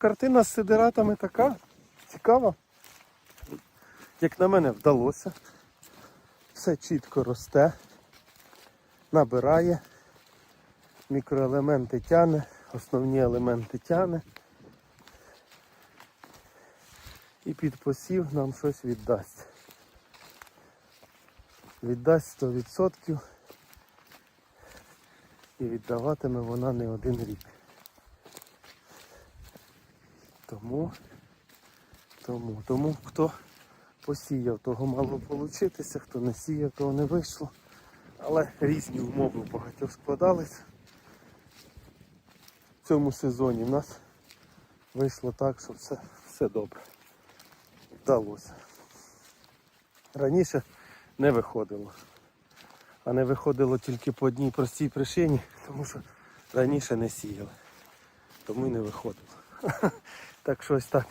Картина з сидератами така цікава. Як на мене, вдалося. Все чітко росте, набирає, мікроелементи тяне, основні елементи тяне. І під посів нам щось віддасть. Віддасть 100% і віддаватиме вона не один рік. Тому, тому, тому хто посіяв, того мало получитися, хто не сіяв, того не вийшло. Але різні умови у багатьох складались. В цьому сезоні в нас вийшло так, що все, все добре. Вдалося. Раніше не виходило. А не виходило тільки по одній простій причині, тому що раніше не сіяли. Тому й не виходило. Так щось так.